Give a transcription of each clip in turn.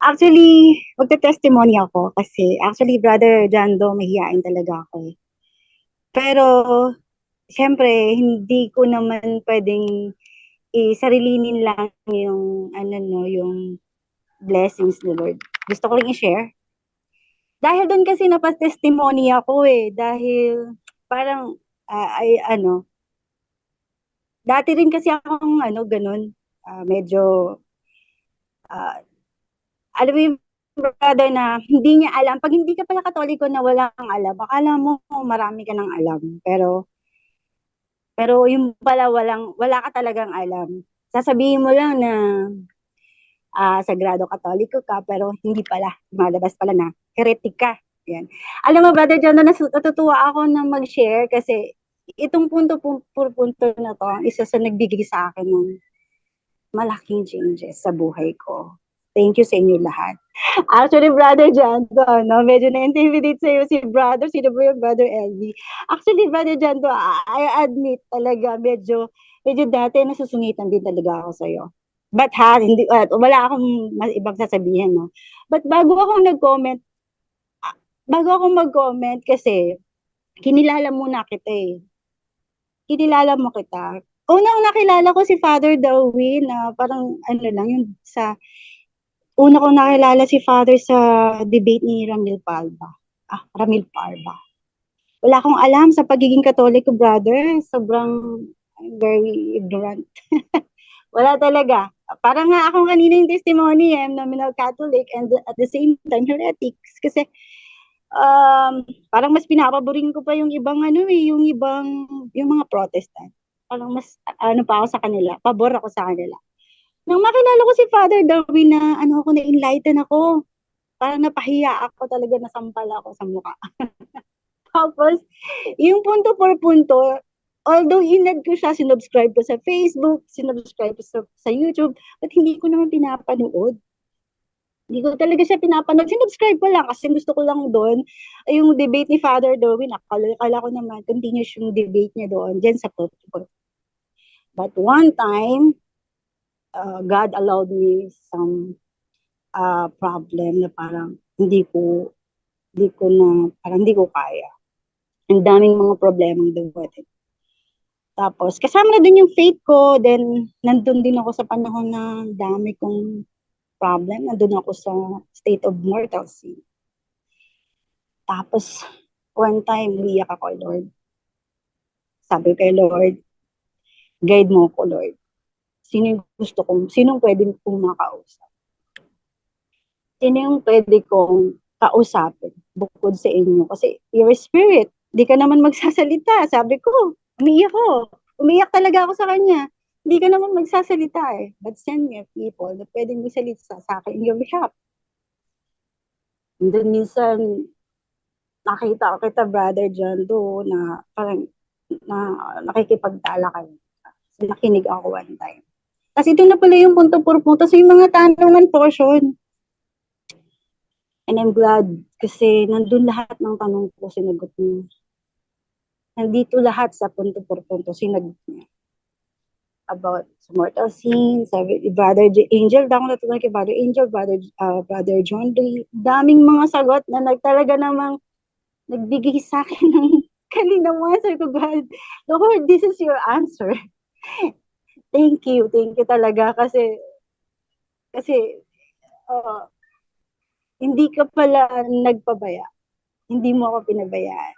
Actually, magte-testimony ako kasi actually, Brother Jando, mahiyain talaga ako eh. Pero, siyempre, hindi ko naman pwedeng isarilinin lang yung, ano no, yung blessings ni Lord. Gusto ko rin i-share. Dahil doon kasi napatestimony ako eh. Dahil parang, uh, ay ano, dati rin kasi akong ano, ganun, uh, medyo, uh, alam mo yung brother na hindi niya alam. Pag hindi ka pala katoliko na wala kang alam, akala mo marami ka nang alam. Pero, pero yung pala walang, wala ka talagang alam. Sasabihin mo lang na uh, sagrado katoliko ka, pero hindi pala, malabas pala na heretic ka. Yan. Alam mo, Brother John, natutuwa ako na mag-share kasi itong punto punto, punto na to, isa sa nagbigay sa akin ng malaking changes sa buhay ko. Thank you sa inyo lahat. Actually, Brother John, no, medyo na-intimidate sa'yo si Brother, sino ba yung Brother LV? Actually, Brother John, I admit talaga, medyo, medyo dati nasusungitan din talaga ako sa'yo. But ha, hindi, uh, wala akong mas ibang sasabihin, no? But bago ako nag-comment, bago ako mag-comment kasi, kinilala muna kita eh. Kinilala mo kita. Unang nakilala ko si Father Darwin na parang ano lang, yung sa una ko nakilala si Father sa debate ni Ramil Palba. Ah, Ramil Palba. Wala akong alam sa pagiging Katoliko, brother. Sobrang very ignorant. Wala talaga. Parang nga ako kanina yung testimony, I'm nominal Catholic and at the same time heretics. Kasi um, parang mas pinapaboring ko pa yung ibang ano eh, yung ibang, yung mga protestant. Parang mas, ano pa ako sa kanila, pabor ako sa kanila. Nang makilala ko si Father Darwin na ano ako, na-enlighten ako. Parang napahiya ako talaga, nasampal ako sa mukha. Tapos, yung punto por punto, although inad ko siya, sinubscribe ko sa Facebook, sinubscribe ko sa, sa YouTube, but hindi ko naman pinapanood. Hindi ko talaga siya pinapanood. Sinubscribe ko lang kasi gusto ko lang doon. Yung debate ni Father Darwin, akala, akala ko naman continuous yung debate niya doon, dyan sa protocol. But one time, uh, God allowed me some uh, problem na parang hindi ko hindi ko na parang hindi ko kaya. Ang daming mga problemang dumating. Tapos, kasama na din yung faith ko. Then, nandun din ako sa panahon na dami kong problem. Nandun ako sa state of mortal sin. Tapos, one time, umiyak ako, Lord. Sabi kay Lord, guide mo ko, Lord sino yung gusto kong, sino yung pwede kong makausap. Sino yung pwede kong kausapin bukod sa inyo. Kasi your spirit, di ka naman magsasalita. Sabi ko, umiiyak ko. Umiiyak talaga ako sa kanya. Hindi ka naman magsasalita eh. But send me people na pwedeng magsalita sa akin in your behalf. And then minsan, nakita ko kita, Brother John, do, na parang na nakikipagtala kayo. Nakinig ako one time. Kasi ito na pala yung punto por punto. So yung mga tanungan portion. And I'm glad kasi nandun lahat ng tanong ko sinagot niya. Nandito lahat sa punto por punto sinagot niya. About sa mortal sin, sa Brother J- Angel, damo natutunan kay Brother Angel, Brother, uh, Brother John Ray. Daming mga sagot na nagtalaga namang nagbigay sa akin ng kanina mo. Sabi ko, God, Lord, this is your answer thank you, thank you talaga kasi kasi uh, hindi ka pala nagpabaya. Hindi mo ako pinabayaan.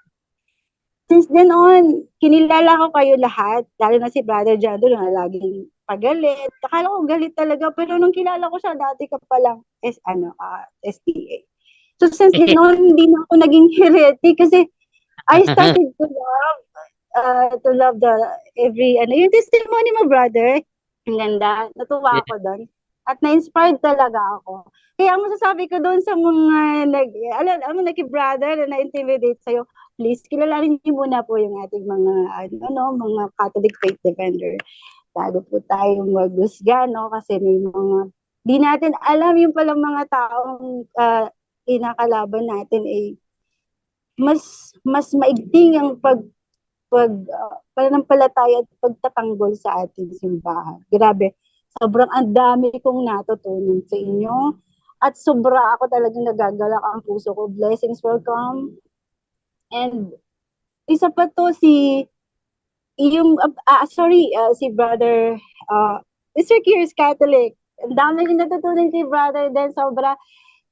Since then on, kinilala ko kayo lahat, lalo na si Brother Jado na laging pagalit. Akala ko galit talaga, pero nung kilala ko siya, dati ka palang S, ano, uh, ah, STA. So since then on, hindi na ako naging heretic kasi I started to love uh, to love the every, ano, yung testimony mo, brother, ang ganda. Natuwa yeah. ako doon. At na-inspired talaga ako. Kaya ang masasabi ko doon sa mga nag, alam, alam nag-brother na na-intimidate sa'yo, please, kilalanin niyo muna po yung ating mga, ano, mga Catholic faith defender. Bago po tayo magusga, no? Kasi may mga, di natin alam yung palang mga taong uh, inakalaban natin ay eh, mas mas maigting ang pag pag uh, pananampalataya at pagtatanggol sa ating simbahan. Grabe, sobrang ang dami kong natutunan sa inyo. At sobra ako talagang nagagalak ang puso ko. Blessings will come. And isa pa to si yung ah, sorry uh, si brother uh, Mr. Kiers Catholic. Ang dami rin natutunan kay brother then sobra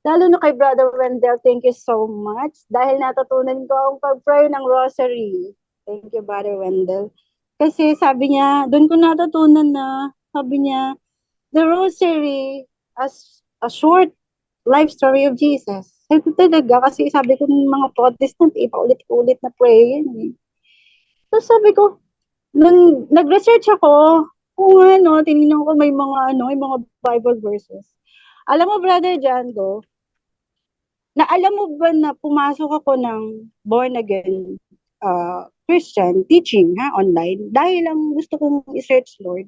lalo na kay brother Wendell. Thank you so much dahil natutunan ko ang pag-pray ng rosary. Thank you brother Wendell. Kasi sabi niya, doon ko natutunan na sabi niya the rosary as a short life story of Jesus. Ko talaga, kasi sabi ko ng mga protestant, eh, paulit-ulit na prayer yan eh. So sabi ko, nung nag-research ako, kung ano, tinignan ko may mga ano, may mga Bible verses. Alam mo, Brother Jando, na alam mo ba na pumasok ako ng born again uh, Christian teaching ha online dahil lang gusto kong i-search Lord.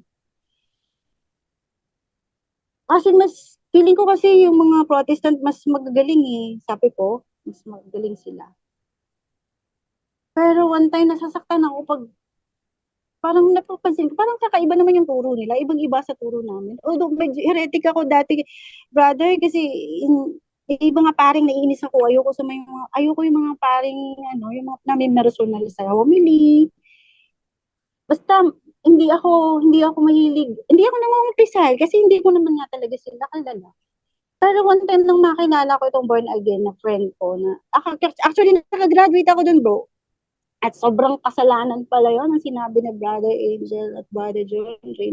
Kasi mas feeling ko kasi yung mga Protestant mas magagaling eh, sabi ko, mas magagaling sila. Pero one time nasasaktan ako pag parang napapansin ko, parang kakaiba naman yung turo nila, ibang iba sa turo namin. Although medyo heretic ako dati, brother, kasi in, iba nga paring naiinis ako, ayoko sa mga, ayoko yung mga paring, ano, yung mga namin personal sa homily. Basta, hindi ako, hindi ako mahilig, hindi ako namumpisal, kasi hindi ko naman nga talaga sila kalala. Pero one time nang makilala ko itong born again na friend ko na, actually, nakagraduate ako dun bro. At sobrang kasalanan pala yon ang sinabi ni Brother Angel at Brother John Ray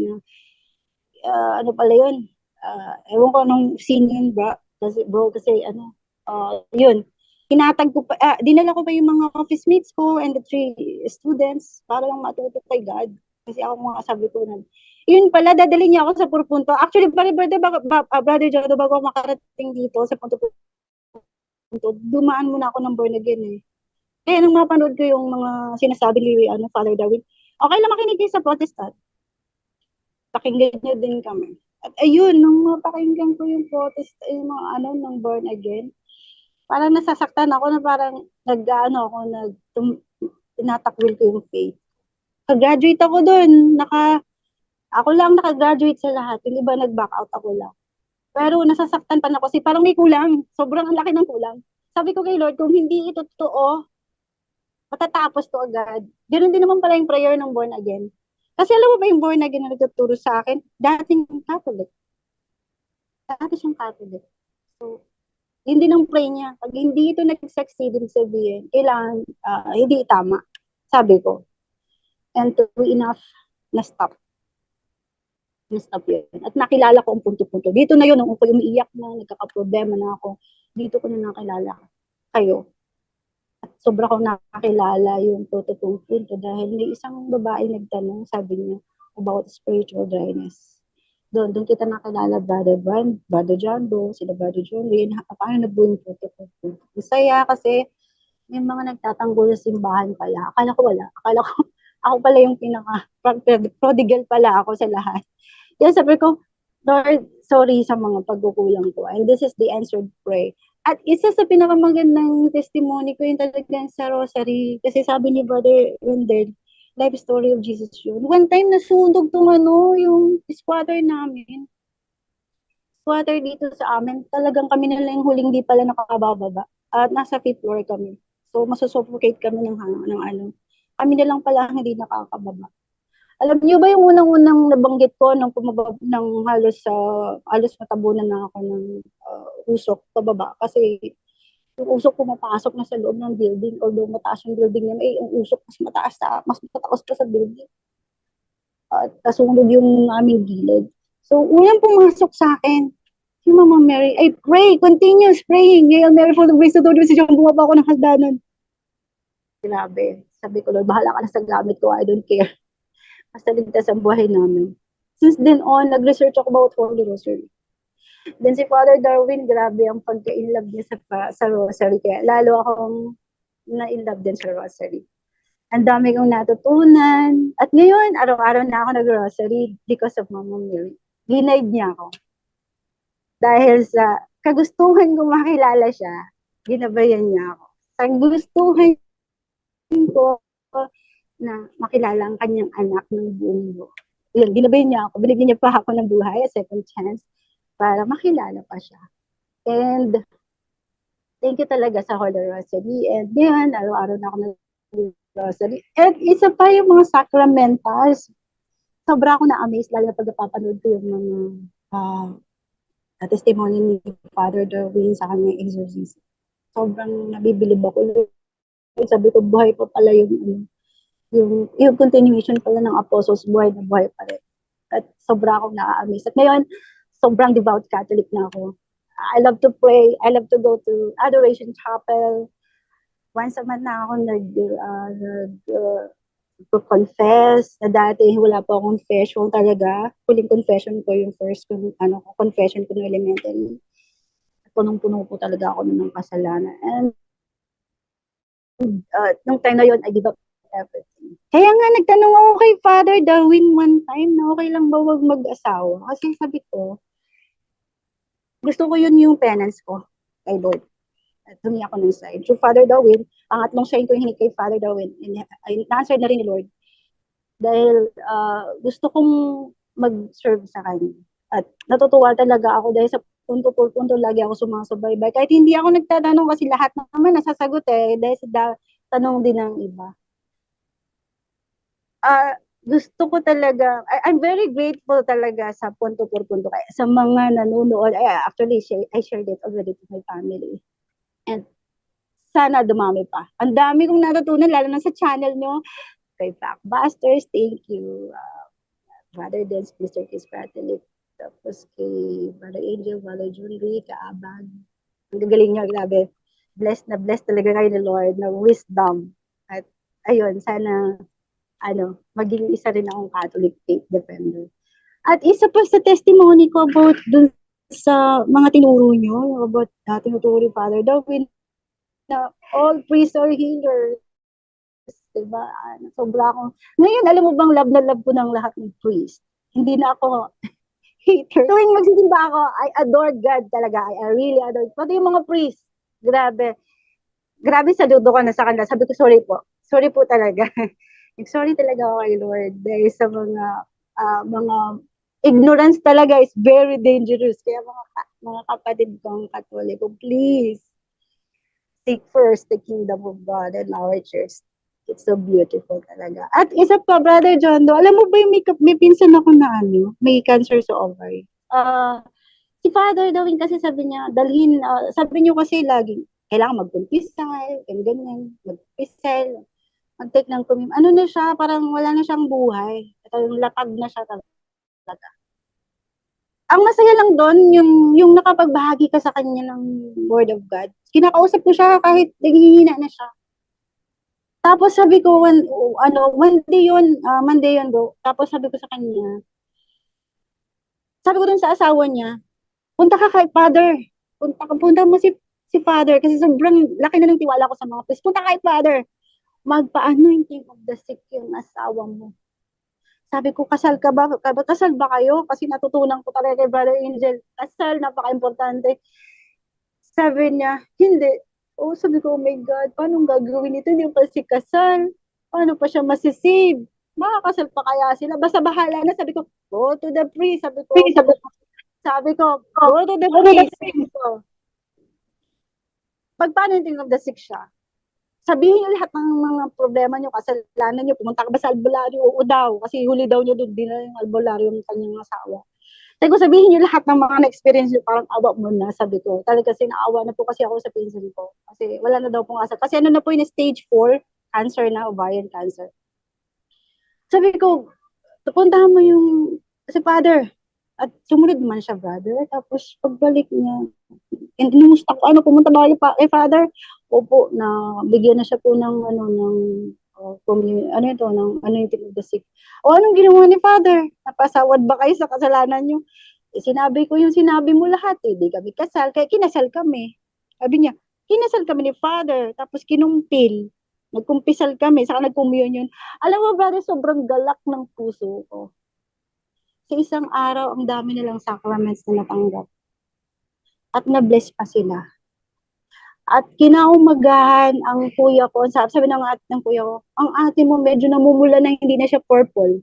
uh, ano pala yun. Uh, ewan ko anong scene yun ba? Kasi, bro, kasi ano, uh, yun. Kinatag ko pa, uh, dinala ko pa yung mga office mates ko and the three students para lang matuto kay God. Kasi ako mga sabi ko na, yun pala, dadali niya ako sa purpunto. Actually, brother, brother, bago, uh, brother Jodo, bago ako makarating dito sa punto dumaan muna ako ng born again eh. Kaya nung mapanood ko yung mga sinasabi ni ano, Father Darwin, okay lang makinig sa protestant. Pakinggan niyo din kami. At ayun, nung mapakinggan ko yung protest, yung mga ano, ng born again, parang nasasaktan ako na parang nag-ano ako, nag, tinatakwil ko yung faith. Nag-graduate ako doon, naka, ako lang naka-graduate sa lahat, yung iba nag-back out ako lang. Pero nasasaktan pa na ako kasi parang may kulang, sobrang ang laki ng kulang. Sabi ko kay Lord, kung hindi ito totoo, matatapos to agad. Ganun din naman pala yung prayer ng born again. Kasi alam mo ba yung born again na nagtuturo sa akin? Dating Catholic. Dati siyang Catholic. So, yun din ang pray niya. Pag hindi ito nag-succeed, sabihin, kailangan, uh, hindi tama. Sabi ko. And to be enough, na-stop. Na-stop yun. At nakilala ko ang punto-punto. Dito na yun, nung ako umiiyak na, nagkakaproblema na ako, dito ko na nakilala kayo sobra ko nakakilala yung totoong punto dahil may isang babae nagtanong, sabi niya, about spiritual dryness. Doon, doon kita nakilala Brother Brian, Brother Doe, sila Brother John Wayne, paano yung totoong punto. Masaya kasi may mga nagtatanggol sa simbahan pala. Akala ko wala. Akala ko, ako pala yung pinaka, prodigal pala ako sa lahat. Kaya sabi ko, Lord, sorry sa mga pagkukulang ko. And this is the answered prayer. At isa sa pinakamagandang testimony ko yung talagang sa Rosary. Kasi sabi ni Brother Wendell, life story of Jesus yun. One time nasunog tong ano, yung squatter namin. Squatter dito sa amin. Talagang kami na lang huling di pala nakakabababa. At nasa fifth floor kami. So, masusuffocate kami ng, ng ano. Kami na lang pala hindi nakakababa. Alam niyo ba yung unang-unang nabanggit ko nung pumababa ng halos sa uh, halos matabunan na ako ng uh, usok pababa? Kasi yung usok pumapasok na sa loob ng building although mataas yung building niya eh yung usok mas mataas sa mas mataas pa sa building. At uh, nasunod yung aming gilid. So unang pumasok sa akin si Mama Mary ay pray continuous praying Hail Mary full of grace the Lord is with you bumaba ako ng hagdanan. Grabe. Sabi ko Lord bahala ka na sa gamit ko I don't care basta ligtas ang buhay namin. Since then on, nag-research ako about Holy Rosary. Then si Father Darwin, grabe ang pagka-inlove niya sa, sa Rosary. Kaya lalo akong na-inlove din sa Rosary. Ang dami kong natutunan. At ngayon, araw-araw na ako nag-rosary because of Mama Mary. Ginaid niya ako. Dahil sa kagustuhan ko makilala siya, ginabayan niya ako. Sa gustuhan ko na makilala ang kanyang anak ng buong buo. Yun, ginabayan niya ako. Binigyan niya pa ako ng buhay, a second chance, para makilala pa siya. And thank you talaga sa Holy Rosary. And ngayon, araw-araw na ako nag-rosary. And isa pa yung mga sacramentals. Sobra ako na-amaze, lalo na pag napapanood ko yung mga ah, testimony ni Father Darwin sa kanyang exorcism. Sobrang nabibilib ako. Sabi ko, buhay pa pala yung, ano, yung, yung continuation pala ng apostles, buhay na buhay pa rin. At sobra akong na-amaze. At ngayon, sobrang devout Catholic na ako. I love to pray. I love to go to Adoration Chapel. Once a month na ako nag, uh, nag uh, confess na dati wala pa akong confession talaga. Huling confession ko yung first ano, confession ko ng elementary. Punong-puno po talaga ako ng kasalanan. And uh, nung time na yon I give up everything. Kaya nga nagtanong ako kay Father Darwin one time na okay lang ba wag mag-asawa? Kasi sabi ko, gusto ko yun yung penance ko kay Lord. At humingi ako ng sign. So Father Darwin, ang atlong sign ko hinig kay Father Darwin, and ay, na-answer na rin ni Lord. Dahil uh, gusto kong mag-serve sa kanya. At natutuwa talaga ako dahil sa punto por punto lagi ako sumasubaybay. Kahit hindi ako nagtatanong kasi lahat naman nasasagot eh dahil sa da- tanong din ng iba. Uh, gusto ko talaga, I, I'm very grateful talaga sa punto por punto kaya sa mga nanonood. I, actually, I shared it already to my family. And sana dumami pa. Ang dami kong natutunan, lalo na sa channel nyo. Kay Backbusters, thank you. Uh, Brother Dance, Mr. Kiss Pratelit. Tapos kay Brother Angel, Brother Junri, kaabag. Ang gagaling nyo, grabe. Blessed na blessed talaga kayo ni Lord na wisdom. At ayun, sana ano, maging isa rin akong Catholic faith defender. At isa pa sa testimony ko about dun sa mga tinuro nyo, about uh, tinuturo ni Father Darwin, na all priests are healers. Diba? Ano, sobra akong... Ngayon, alam mo bang love na love ko ng lahat ng priest? Hindi na ako hater. Tuwing magsisimba ako, I adore God talaga. I, I really adore. Pati yung mga priest, grabe. Grabe sa dudo ko na sa kanila. Sabi ko, sorry po. Sorry po talaga. Sorry talaga ako kay Lord dahil sa mga uh, mga ignorance talaga is very dangerous. Kaya mga mga kapatid kong katoliko, please seek first the kingdom of God and our church. It's so beautiful talaga. At isa pa, Brother John, do, alam mo ba yung may, may pinsan ako na ano, may cancer sa ovary. Uh, si Father Dawin kasi sabi niya, dalhin, uh, sabi niyo kasi lagi, kailangan mag-kumpisal, ganyan, ganyan, mag-kumpisal, mag-take ng kumim. Ano na siya, parang wala na siyang buhay. Ito yung latag na siya talaga. Ang masaya lang doon, yung, yung nakapagbahagi ka sa kanya ng Word of God. Kinakausap ko siya kahit naghihina na siya. Tapos sabi ko, one, ano, one day yun, uh, Monday yun do. Tapos sabi ko sa kanya, sabi ko dun sa asawa niya, punta ka kay Father. Punta punta mo si, si Father. Kasi sobrang laki na ng tiwala ko sa mga priest. Punta kay Father magpa-anointing of the sick yung asawa mo. Sabi ko, kasal ka ba? Kasal ba kayo? Kasi natutunan ko talaga kay Brother Angel, kasal, napaka-importante. Sabi niya, hindi. Oh, sabi ko, oh my God, paano gagawin ito? Hindi pa si kasal. Paano pa siya masisave? Makakasal pa kaya sila? Basta bahala na. Sabi ko, go to the priest. Sabi ko, sabi ko, sabi ko go to the priest. Sabi ko, pag-anointing of the sick siya, sabihin niyo lahat ng mga problema niyo, kasalanan niyo, pumunta ka ba sa albularyo? Oo daw, kasi huli daw niyo doon din na yung albularyo ng kanyang asawa. Sabi ko, sabihin niyo lahat ng mga na-experience niyo, parang awa mo na, sabi ko. Talaga kasi naawa na po kasi ako sa pinsan ko. Kasi wala na daw pong asa. Kasi ano na po yung stage 4, cancer na, ovarian cancer. Sabi ko, puntahan mo yung, si father, at sumunod naman siya, brother. Tapos, pagbalik niya, inumusta ko, ano, pumunta ba kayo pa, eh, father? Opo, na bigyan na siya po ng, ano, ng, uh, ano ito, ng, ano yung of the sick. O, anong ginawa ni father? Napasawad ba kayo sa kasalanan niyo? Eh, sinabi ko yung sinabi mo lahat, eh. Di kami kasal, kaya kinasal kami. Sabi niya, kinasal kami ni father, tapos kinumpil. Nagkumpisal kami, saka nagkumyon yun. Alam mo, brother, sobrang galak ng puso ko sa isang araw, ang dami nilang sacraments na natanggap. At na-bless pa sila. At kinaumagahan ang kuya ko, sabi, sabi ng ate ng kuya ko, ang ate mo medyo namumula na hindi na siya purple.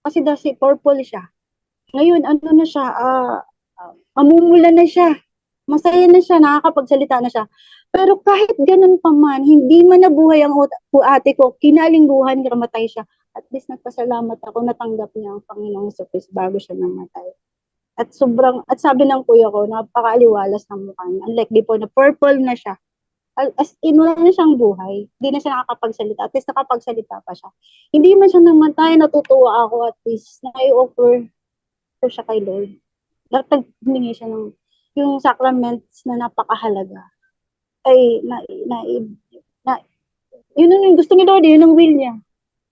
Kasi daw si purple siya. Ngayon, ano na siya, uh, mamumula na siya. masaya na siya, nakakapagsalita na siya. Pero kahit ganun pa man, hindi man nabuhay ang ate ko, kinalingguhan, namatay siya. At least nagpasalamat ako, natanggap niya ang Panginoong Sapis bago siya namatay. At sobrang, at sabi ng kuya ko, napakaaliwalas ng mukha niya. Unlike before, na purple na siya. As in, wala na siyang buhay. Hindi na siya nakakapagsalita. At least nakapagsalita pa siya. Hindi man siya namatay, natutuwa ako at least na i-offer ko siya kay Lord. Dapat humingi siya ng yung sacraments na napakahalaga. Ay, na, na, na, yun ang gusto ni Lord, yun ang will niya.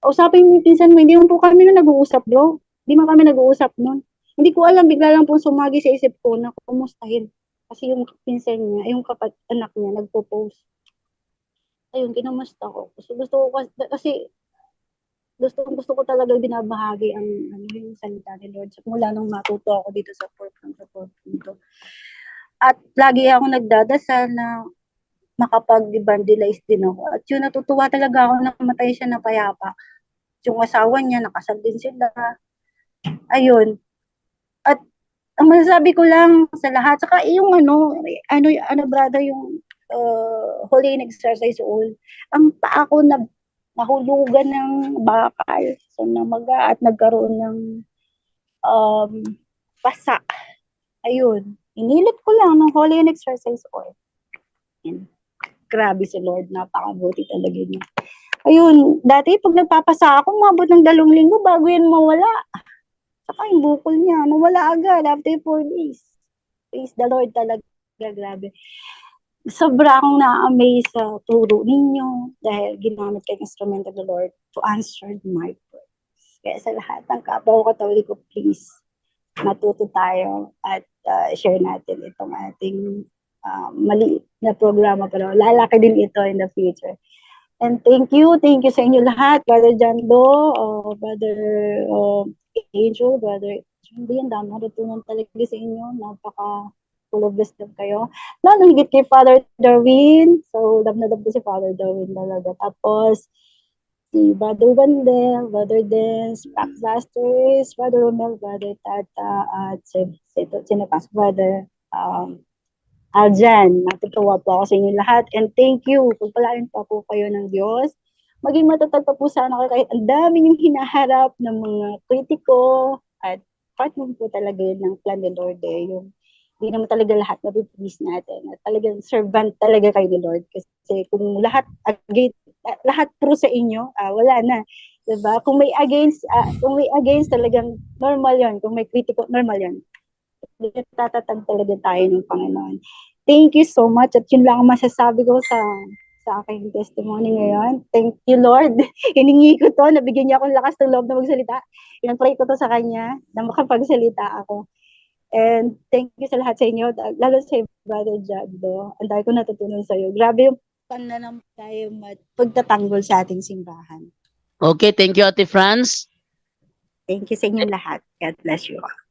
Usapin mo pinsan mo, hindi mo po kami na nag-uusap, bro. Hindi mo kami nag-uusap nun. Hindi ko alam, bigla lang po sumagi sa isip ko na kumustahin. Kasi yung pinsan niya, yung kapat anak niya, nagpo-post. Ayun, kinumusta ko. Gusto, gusto ko kasi, kasi gusto, gusto ko talaga binabahagi ang ano, yung salita ni Lord. So, mula nung matuto ako dito sa Portland, sa Portland. At lagi ako nagdadasal na makapag-evangelize din ako. At yun, natutuwa talaga ako na matay siya na payapa. Yung asawa niya, nakasal din sila. Ayun. At ang masasabi ko lang sa lahat, saka yung ano, ano, ano brother, yung uh, holy and exercise all, ang paa ko na nahulugan ng bakal. So, namaga at nagkaroon ng um, pasa. Ayun. Inilit ko lang ng holy and exercise oil. And, grabe si Lord, napakabuti talaga niya. Ayun, dati pag nagpapasa ako, mabot ng dalawang linggo bago yan mawala. Saka yung bukol niya, nawala agad after four days. Praise the Lord talaga, grabe. Sobra akong na-amaze sa turo ninyo dahil ginamit kayong instrument of the Lord to answer my prayers. Kaya sa lahat ng kapwa ko katoliko, please, matuto tayo at uh, share natin itong ating uh, maliit na programa pero lalaki din ito in the future. And thank you, thank you sa inyo lahat, Brother John Doe, uh, Brother uh, Angel, Brother ang dami natutunan talaga sa inyo. Napaka full of wisdom kayo. Lalo higit kay Father Darwin. So, love na love ko si Father Darwin talaga. Tapos, si Brother Wendell, Brother Dance, Pax Blasters, Brother Romel, Brother Tata, at si, si, si, si Brother um, Aljan. Natutuwa po ako sa inyo lahat. And thank you. Pagpalain pa po kayo ng Diyos. Maging matatag pa po sana kayo kahit ang dami yung hinaharap ng mga kritiko at part mo po talaga yun ng plan ni Lord eh. Yung hindi naman talaga lahat mapiplease natin. At talagang servant talaga kayo ni Lord. Kasi kung lahat against, lahat pro sa inyo, ah, wala na. Diba? Kung may against, ah, kung may against talagang normal yon Kung may kritiko, normal yon Tatatag talaga tayo ng Panginoon. Thank you so much. At yun lang ang masasabi ko sa sa aking testimony ngayon. Thank you, Lord. Hiningi ko to, nabigyan niya akong lakas ng loob na magsalita. Pinag-pray ko to sa Kanya na makapagsalita ako. And thank you sa lahat sa inyo, lalo sa Brother Jado. Ang dahil ko natutunan sa iyo. Grabe yung pananam tayo mat pagtatanggol sa ating simbahan. Okay, thank you, Ate Franz. Thank you sa inyo lahat. God bless you all.